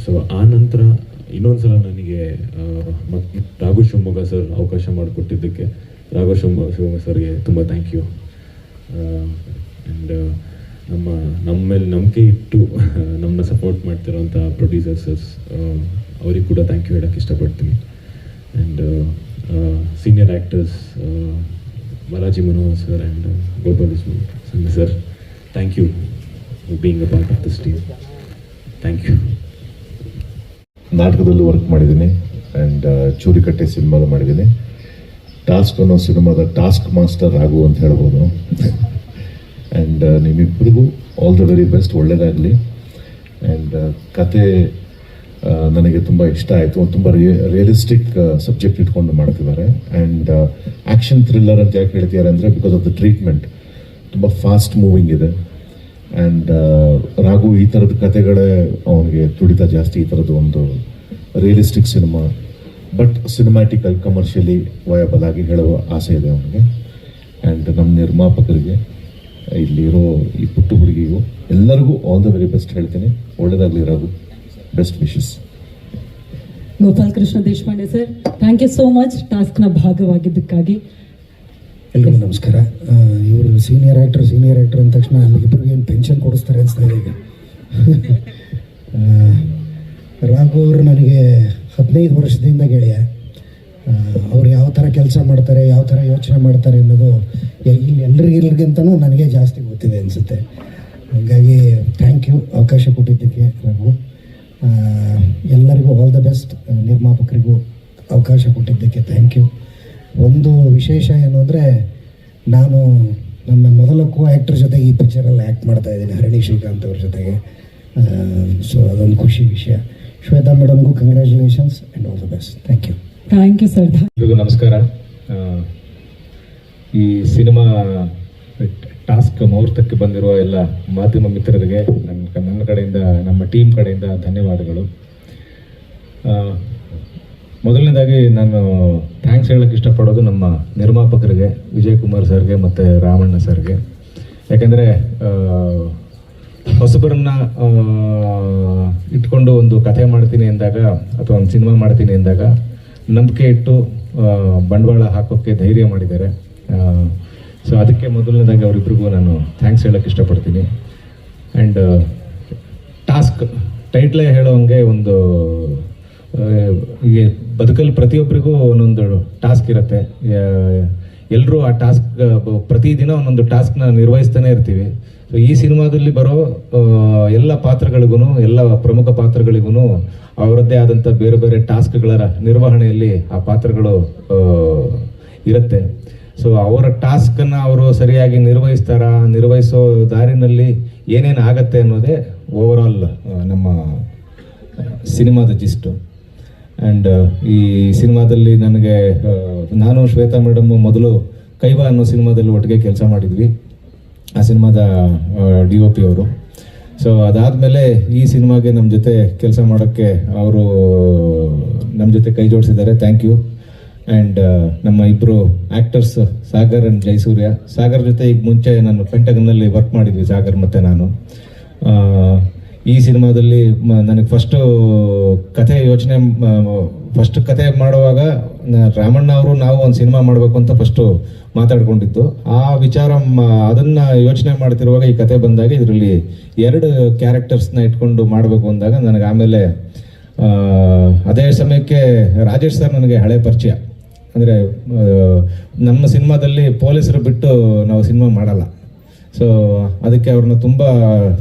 ಸೊ ಆ ನಂತರ ಇನ್ನೊಂದು ಸಲ ನನಗೆ ಮತ್ತು ರಾಘು ಶಿವಮೊಗ್ಗ ಸರ್ ಅವಕಾಶ ಮಾಡಿಕೊಟ್ಟಿದ್ದಕ್ಕೆ, ರಾಘು ಶಿವಮೊಗ್ಗ ಶಿವಮೊಗ್ಗ ಸರ್ಗೆ ತುಂಬ ಥ್ಯಾಂಕ್ ಯು ಆ್ಯಂಡ್ ನಮ್ಮ ನಮ್ಮ ಮೇಲೆ ನಂಬಿಕೆ ಇಟ್ಟು ನಮ್ಮನ್ನ ಸಪೋರ್ಟ್ ಮಾಡ್ತಿರೋಂಥ ಪ್ರೊಡ್ಯೂಸರ್ಸಸ್ ಅವ್ರಿಗೆ ಕೂಡ ಥ್ಯಾಂಕ್ ಯು ಹೇಳೋಕ್ಕೆ ಇಷ್ಟಪಡ್ತೀನಿ. And senior actors Balaji Manohar sir and Gopal Sanjay sir thank you being a part of this team thank you ನಾಟಕದಲ್ಲೂ work ಮಾಡಿದ್ದೀನಿ ಆ್ಯಂಡ್ ಚೂರಿಕಟ್ಟೆ ಸಿನಿಮಾದ ಮಾಡಿದ್ದೀನಿ. ಟಾಸ್ಕ್ ಅನ್ನೋ ಸಿನಿಮಾದ ಟಾಸ್ಕ್ ಮಾಸ್ಟರ್ ಆಗು ಅಂತ ಹೇಳ್ಬೋದು. ಆ್ಯಂಡ್ ನಿಮ್ಮಿಬ್ಬರಿಗೂ ಆಲ್ ದ ವೆರಿ ಬೆಸ್ಟ್ ಒಳ್ಳೆಯದಾಗಲಿ ಆ್ಯಂಡ್ ಕತೆ ನನಗೆ ತುಂಬ ಇಷ್ಟ ಆಯಿತು. ತುಂಬ ರಿಯಲಿಸ್ಟಿಕ್ ಸಬ್ಜೆಕ್ಟ್ ಇಟ್ಕೊಂಡು ಮಾಡ್ತಿದ್ದಾರೆ. ಆ್ಯಂಡ್ ಆ್ಯಕ್ಷನ್ ಥ್ರಿಲ್ಲರ್ ಅಂತ ಯಾಕೆ ಹೇಳ್ತಿದ್ದಾರೆ ಅಂದರೆ ಬಿಕಾಸ್ ಆಫ್ ದ ಟ್ರೀಟ್ಮೆಂಟ್ ತುಂಬ ಫಾಸ್ಟ್ ಮೂವಿಂಗ್ ಇದೆ. ಆ್ಯಂಡ್ ರಾಘು ಈ ಥರದ ಕತೆಗಳೇ ಅವನಿಗೆ ತುಡಿತ ಜಾಸ್ತಿ ಈ ಥರದ್ದು ಒಂದು realistic cinema but cinematical commercially viable ಆಗಿ ಹೇಳುವ ಆಸೆ ಇದೆ ಅವನಿಗೆ. ಆ್ಯಂಡ್ ನಮ್ಮ ನಿರ್ಮಾಪಕರಿಗೆ ಇಲ್ಲಿರೋ ಈ ಪುಟ್ಟ ಹುಡುಗಿಗೂ ಎಲ್ಲರಿಗೂ ಆಲ್ ದ ವೆರಿ ಬೆಸ್ಟ್ ಹೇಳ್ತೀನಿ. ಒಳ್ಳೆಯದಾಗಲಿ Raghu. Best wishes Gopal Krishna Deshpande sir thank you so much ಟಾಸ್ಕ್ನ ಭಾಗವಾಗಿದ್ದಕ್ಕಾಗಿ. ಎಲ್ಲರಿಗೂ ನಮಸ್ಕಾರ. ಇವರು ಸೀನಿಯರ್ ಆ್ಯಕ್ಟರ್ ಸೀನಿಯರ್ ಆ್ಯಕ್ಟರ್ ಅಂದ ತಕ್ಷಣ ನಮಗಿಬ್ಬರಿಗೆ ಏನು ಪೆನ್ಷನ್ ಕೊಡಿಸ್ತಾರೆ ಅನಿಸ್ತಾ ಇದೆ ಈಗ. ರಾಘು ಅವರು ನನಗೆ ಹದಿನೈದು ವರ್ಷದಿಂದ ಗೆಳೆಯ. ಅವ್ರು ಯಾವ ಥರ ಕೆಲಸ ಮಾಡ್ತಾರೆ, ಯಾವ ಥರ ಯೋಚನೆ ಮಾಡ್ತಾರೆ ಅನ್ನೋದು ಇಲ್ಲಿ ಎಲ್ರಿಗಿಲ್ಗಿಂತನೂ ನನಗೆ ಜಾಸ್ತಿ ಗೊತ್ತಿದೆ ಅನಿಸುತ್ತೆ. ಹಾಗಾಗಿ ಥ್ಯಾಂಕ್ ಯು ಅವಕಾಶ ಕೊಟ್ಟಿದ್ದಕ್ಕೆ ರಘು. ಎಲ್ಲರಿಗೂ ಆಲ್ ದ ಬೆಸ್ಟ್ ನಿರ್ಮಾಪಕರಿಗೂ ಅವಕಾಶ ಕೊಟ್ಟಿದ್ದಕ್ಕೆ ಥ್ಯಾಂಕ್ ಯು ಒಂದು ವಿಶೇಷ ಏನು ಅಂದರೆ, ನಾನು ನನ್ನ ಮೊದಲ ಕೋ ಆ್ಯಕ್ಟ್ರ್ ಜೊತೆಗೆ ಈ ಪಿಕ್ಚರಲ್ಲಿ ಆ್ಯಕ್ಟ್ ಮಾಡ್ತಾ ಇದ್ದೀನಿ, ಹರಣಿ ಶ್ರೀಕಾಂತ್ ಅವ್ರ ಜೊತೆಗೆ. ಸೊ ಅದೊಂದು ಖುಷಿ ವಿಷಯ. Shweta ಮೇಡಮ್ಗೂ congratulations and all the best thank you thank you sir ಎಲ್ರಿಗೂ ನಮಸ್ಕಾರ. ಈ ಸಿನಿಮಾ ಟಾಸ್ಕ್ ಮುಹೂರ್ತಕ್ಕೆ ಬಂದಿರುವ ಎಲ್ಲ ಮಾಧ್ಯಮ ಮಿತ್ರರಿಗೆ ನನ್ನ ನನ್ನ ಕಡೆಯಿಂದ, ನಮ್ಮ ಟೀಮ್ ಕಡೆಯಿಂದ ಧನ್ಯವಾದಗಳು. ಮೊದಲನೇದಾಗಿ ನಾನು ಥ್ಯಾಂಕ್ಸ್ ಹೇಳಕ್ಕೆ ಇಷ್ಟಪಡೋದು ನಮ್ಮ ನಿರ್ಮಾಪಕರಿಗೆ ವಿಜಯ್ ಕುಮಾರ್ ಸರ್ಗೆ ಮತ್ತು ರಾಮಣ್ಣ ಸರ್ಗೆ. ಯಾಕೆಂದರೆ ಹೊಸಬರನ್ನ ಇಟ್ಕೊಂಡು ಒಂದು ಕಥೆ ಮಾಡ್ತೀನಿ ಎಂದಾಗ ಅಥವಾ ಒಂದು ಸಿನಿಮಾ ಮಾಡ್ತೀನಿ ಎಂದಾಗ ನಂಬಿಕೆ ಇಟ್ಟು ಬಂಡವಾಳ ಹಾಕೋಕ್ಕೆ ಧೈರ್ಯ ಮಾಡಿದ್ದಾರೆ. ಸೊ ಅದಕ್ಕೆ ಮೊದಲನೇದಾಗಿ ಅವರಿಬ್ಬರಿಗೂ ನಾನು ಥ್ಯಾಂಕ್ಸ್ ಹೇಳೋಕ್ಕೆ ಇಷ್ಟಪಡ್ತೀನಿ. ಆ್ಯಂಡ್ ಟಾಸ್ಕ್ ಟೈಟ್ಲೇ ಹೇಳೋಂಗೆ ಒಂದು ಈ ಬದುಕಲ್ಲಿ ಪ್ರತಿಯೊಬ್ಬರಿಗೂ ಒಂದೊಂದು ಟಾಸ್ಕ್ ಇರುತ್ತೆ. ಎಲ್ಲರೂ ಆ ಟಾಸ್ಕ್ ಪ್ರತಿದಿನ ಒಂದೊಂದು ಟಾಸ್ಕ್ನ ನಿರ್ವಹಿಸ್ತಾನೆ ಇರ್ತೀವಿ. ಈ ಸಿನಿಮಾದಲ್ಲಿ ಬರೋ ಎಲ್ಲ ಪಾತ್ರಗಳಿಗೂ ಎಲ್ಲ ಪ್ರಮುಖ ಪಾತ್ರಗಳಿಗೂ ಅವರದ್ದೇ ಆದಂಥ ಬೇರೆ ಬೇರೆ ಟಾಸ್ಕ್ಗಳ ನಿರ್ವಹಣೆಯಲ್ಲಿ ಆ ಪಾತ್ರಗಳು ಇರುತ್ತೆ. ಸೊ ಅವರ ಟಾಸ್ಕನ್ನು ಅವರು ಸರಿಯಾಗಿ ನಿರ್ವಹಿಸ್ತಾರಾ, ನಿರ್ವಹಿಸೋ ದಾರಿನಲ್ಲಿ ಏನೇನು ಆಗತ್ತೆ ಅನ್ನೋದೇ ಓವರ್ ಆಲ್ ನಮ್ಮ ಸಿನಿಮಾದ ಜಿಸ್ಟು ಆ್ಯಂಡ್ ಈ ಸಿನಿಮಾದಲ್ಲಿ ನನಗೆ ನಾನು ಶ್ವೇತಾ ಮೇಡಮ್ ಮೊದಲು ಕೈವಾ ಅನ್ನೋ ಸಿನಿಮಾದಲ್ಲಿ ಒಟ್ಟಿಗೆ ಕೆಲಸ ಮಾಡಿದ್ವಿ. ಆ ಸಿನಿಮಾದ ಡಿ ಒ ಪಿ ಅವರು. ಸೊ ಅದಾದಮೇಲೆ ಈ ಸಿನಿಮಾಗೆ ನಮ್ಮ ಜೊತೆ ಕೆಲಸ ಮಾಡೋಕ್ಕೆ ಅವರು ನಮ್ಮ ಜೊತೆ ಕೈ ಜೋಡಿಸಿದ್ದಾರೆ. ಥ್ಯಾಂಕ್ ಯು ಆ್ಯಂಡ್ ನಮ್ಮ ಇಬ್ಬರು ಆ್ಯಕ್ಟರ್ಸ್ ಸಾಗರ್ ಆ್ಯಂಡ್ ಜಯಸೂರ್ಯ ಸಾಗರ್ ಜೊತೆ ಈಗ ಮುಂಚೆ ನಾನು ಪೆಂಟಗನ್ನಲ್ಲಿ ವರ್ಕ್ ಮಾಡಿದ್ವಿ, ಸಾಗರ್ ಮತ್ತು ನಾನು. ಈ ಸಿನಿಮಾದಲ್ಲಿ ನನಗೆ ಫಸ್ಟು ಕಥೆ ಯೋಚನೆ ಫಸ್ಟ್ ಕಥೆ ಮಾಡುವಾಗ ರಾಮಣ್ಣ ಅವರು ನಾವು ಒಂದು ಸಿನಿಮಾ ಮಾಡಬೇಕು ಅಂತ ಫಸ್ಟು ಮಾತಾಡ್ಕೊಂಡಿದ್ದು. ಆ ವಿಚಾರ ಅದನ್ನ ಯೋಚನೆ ಮಾಡ್ತಿರುವಾಗ ಈ ಕತೆ ಬಂದಾಗ ಇದರಲ್ಲಿ ಎರಡು ಕ್ಯಾರೆಕ್ಟರ್ಸ್ನ ಇಟ್ಕೊಂಡು ಮಾಡಬೇಕು ಅಂದಾಗ ನನಗೆ ಆಮೇಲೆ ಅದೇ ಸಮಯಕ್ಕೆ ರಾಜೇಶ್ ಸರ್ ನನಗೆ ಹಳೆ ಪರಿಚಯ. ಅಂದರೆ ನಮ್ಮ ಸಿನಿಮಾದಲ್ಲಿ ಪೊಲೀಸರು ಬಿಟ್ಟು ನಾವು ಸಿನಿಮಾ ಮಾಡಲ್ಲ. ಸೊ ಅದಕ್ಕೆ ಅವ್ರನ್ನ ತುಂಬ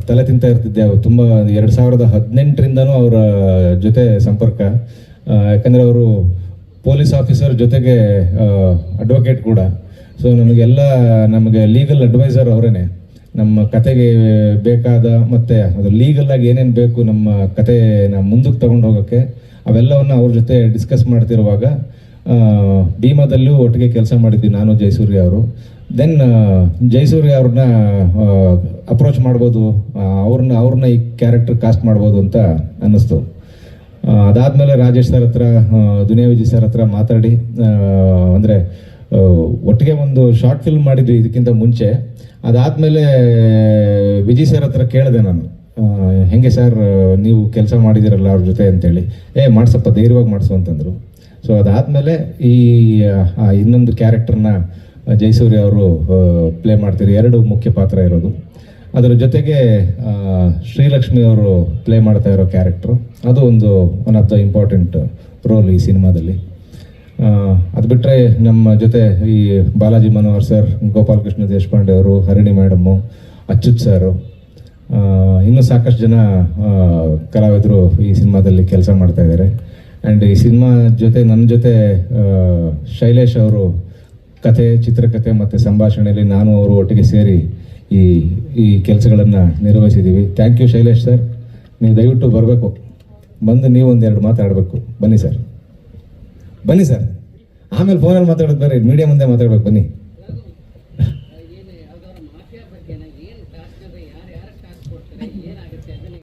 ತಲೆ ತಿಂತ ಇರ್ತಿದ್ದೆ ಅವ್ರು. ತುಂಬ ಎರಡು ಸಾವಿರದ ಹದಿನೆಂಟರಿಂದನೂ ಅವರ ಜೊತೆ ಸಂಪರ್ಕ. ಯಾಕಂದರೆ ಅವರು ಪೊಲೀಸ್ ಆಫೀಸರ್ ಜೊತೆಗೆ ಅಡ್ವೊಕೇಟ್ ಕೂಡ. ಸೊ ನಮಗೆಲ್ಲ, ನಮಗೆ ಲೀಗಲ್ ಅಡ್ವೈಸರ್ ಅವರೇ ನಮ್ಮ ಕತೆಗೆ ಬೇಕಾದ ಮತ್ತು ಅದು ಲೀಗಲಾಗಿ ಏನೇನು ಬೇಕು ನಮ್ಮ ಕತೆನ ಮುಂದಕ್ಕೆ ತಗೊಂಡು ಹೋಗೋಕ್ಕೆ, ಅವೆಲ್ಲವನ್ನು ಅವ್ರ ಜೊತೆ ಡಿಸ್ಕಸ್ ಮಾಡ್ತಿರುವಾಗ ಭೀಮಾದಲ್ಲೂ ಒಟ್ಟಿಗೆ ಕೆಲಸ ಮಾಡಿದ್ವಿ ನಾನು, ಜಯಸೂರ್ಯ ಅವರು. ದೆನ್ ಜಯಸೂರ್ಯ ಅವ್ರನ್ನ ಅಪ್ರೋಚ್ ಮಾಡ್ಬೋದು. ಅವ್ರನ್ನ ಅವ್ರನ್ನ ಈ ಕ್ಯಾರೆಕ್ಟರ್ ಕಾಸ್ಟ್ ಮಾಡ್ಬೋದು ಅಂತ ಅನ್ನಿಸ್ತು. ಅದಾದಮೇಲೆ ರಾಜೇಶ್ ಸರ್ ಹತ್ರ ದುನಿಯಾ ವಿಜಯ್ ಸರ್ ಹತ್ರ ಮಾತಾಡಿ ಅಂದರೆ ಒಟ್ಟಿಗೆ ಒಂದು ಶಾರ್ಟ್ ಫಿಲ್ಮ್ ಮಾಡಿದ್ವಿ ಇದಕ್ಕಿಂತ ಮುಂಚೆ. ಅದಾದಮೇಲೆ ವಿಜಯ್ ಸರ್ ಹತ್ರ ಕೇಳಿದೆ ನಾನು. ಹೆಂಗೆ ಸರ್, ನೀವು ಕೆಲಸ ಮಾಡಿದಿರಲ್ಲ ಅವ್ರ ಜೊತೆ? ಅಂತೇಳಿ. ಏ, ಮಾಡಿಸಪ್ಪ, ಧೈರ್ಯವಾಗಿ ಮಾಡಿಸು ಅಂತಂದರು. ಸೊ ಅದಾದಮೇಲೆ ಈ ಇನ್ನೊಂದು ಕ್ಯಾರೆಕ್ಟರ್ನ ಜಯಸೂರ್ಯ ಅವರು ಪ್ಲೇ ಮಾಡ್ತೀರಿ ಎರಡು ಮುಖ್ಯ ಪಾತ್ರ ಇರೋದು. ಅದರ ಜೊತೆಗೆ ಶ್ರೀಲಕ್ಷ್ಮಿ ಅವರು ಪ್ಲೇ ಮಾಡ್ತಾ ಇರೋ ಕ್ಯಾರೆಕ್ಟ್ರು ಅದು ಒಂದು one of the important role ಈ ಸಿನಿಮಾದಲ್ಲಿ. ಅದು ಬಿಟ್ಟರೆ ನಮ್ಮ ಜೊತೆ ಈ ಬಾಲಾಜಿ ಮನೋಹರ್ ಸರ್ ಗೋಪಾಲಕೃಷ್ಣ ದೇಶಪಾಂಡೆ ಅವರು, ಹರಿಣಿ ಮೇಡಮ್ಮು ಅಚ್ಯುತ್ ಸರು ಇನ್ನೂ ಸಾಕಷ್ಟು ಜನ ಕಲಾವಿದರು ಈ ಸಿನಿಮಾದಲ್ಲಿ ಕೆಲಸ ಮಾಡ್ತಾ ಇದ್ದಾರೆ ಆ್ಯಂಡ್ ಈ ಸಿನಿಮಾ ಜೊತೆ ನನ್ನ ಜೊತೆ ಶೈಲೇಶ್ ಅವರು ಕತೆ, ಚಿತ್ರಕತೆ ಮತ್ತು ಸಂಭಾಷಣೆಯಲ್ಲಿ ನಾನು ಅವರು ಒಟ್ಟಿಗೆ ಸೇರಿ ಈ ಈ ಕೆಲಸಗಳನ್ನು ನಿರ್ವಹಿಸಿದ್ದೀವಿ. ಥ್ಯಾಂಕ್ ಯು ಶೈಲೇಶ್ ಸರ್ ನೀವು ದಯವಿಟ್ಟು ಬರಬೇಕು. ಬಂದು ನೀವು ಒಂದೆರಡು ಮಾತಾಡಬೇಕು. ಬನ್ನಿ ಸರ್ ಬನ್ನಿ ಸರ್ ಆಮೇಲೆ ಫೋನಲ್ಲಿ ಮಾತಾಡೋದು ಬೇರೆ ಮೀಡಿಯಾ ಮುಂದೆ ಮಾತಾಡ್ಬೇಕು. ಬನ್ನಿ.